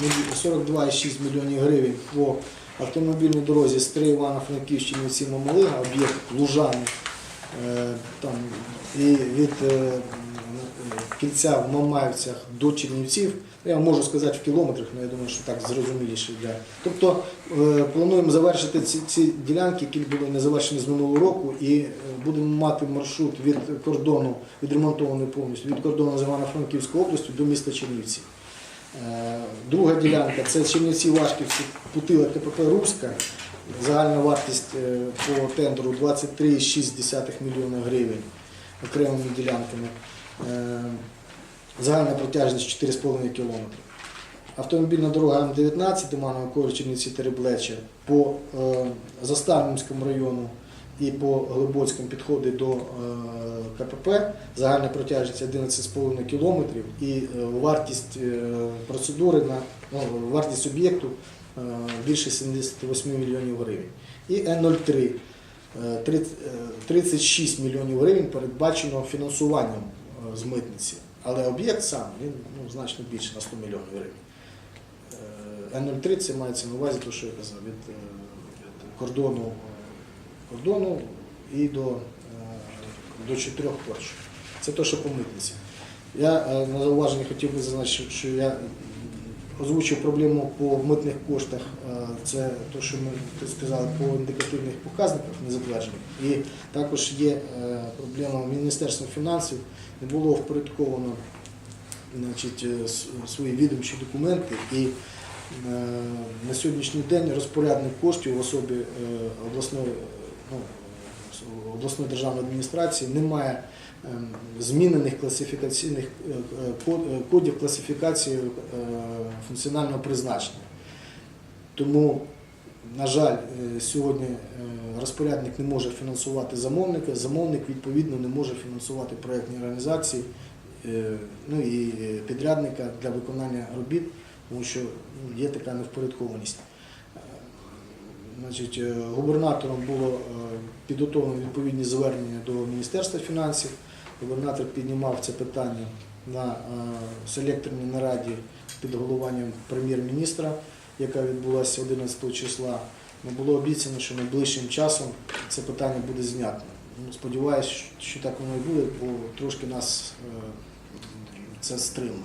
42,6 мільйонів гривень по автомобільній дорозі Стри Івано-Франківщини ці Мамалига, об'єкт Лужани. Е, Там, і від е, кільця в Мамаївцях до Чернівців, я можу сказати в кілометрах, але я думаю, що так зрозуміліше для. Тобто е, плануємо завершити ці, ці ділянки, які були не завершені з минулого року, і будемо мати маршрут від кордону, відремонтований повністю, від кордону з Івано-Франківської області до міста Чернівці. Е, Друга ділянка це Чернівці Вашківці, Путила КПП Руська. Загальна вартість е, по тендеру 23,6 мільйона гривень окремими ділянками. Е, Загальна протяжність 4,5 км. Автомобільна дорога М19 Доманова Кові, Чернівці Тереблеча по Заставнівському району і по Глибоцькому підходить до е, КПП. Загальна протяжність 11,5 км і е, вартість е, процедури на ну, вартість об'єкту більше 78 мільйонів гривень. І Н03 е, 30, е, 36 мільйонів гривень передбачено фінансуванням з митниці. Але об'єкт сам він ну, значно більше на 100 мільйонів гривень. Е, Н03 це мається на увазі, те, що я казав, від кордону, кордону і до, е, до чотирьох порчів. Це те, що по митниці. Я е, на зауваження хотів би зазначити, що я озвучив проблему по митних коштах. Е, Це те, що ми сказали по індикативних показниках незатверджених. І також є проблема Міністерства фінансів. Не було впорядковано значить, свої відомчі документи. І на сьогоднішній день розпорядник коштів в особі обласної, ну, обласної державної адміністрації немає ем, змінених класифікаційних е, е, е, кодів класифікації функціонального призначення. Тому, на жаль, сьогодні розпорядник не може фінансувати замовника, замовник відповідно не може фінансувати проєктні організації ну і підрядника для виконання робіт, тому що ну, є така невпорядкованість. Е, Значить, е, губернатором було е, підготовлено відповідні звернення до Міністерства фінансів. Губернатор піднімав це питання на е, селекторній нараді під головуванням прем'єр-міністра, яка відбулася 11 числа. Ну, Було обіцяно, що найближчим часом це питання буде знято. Ну, Сподіваюся, що так воно і буде, бо трошки нас е, це стримує.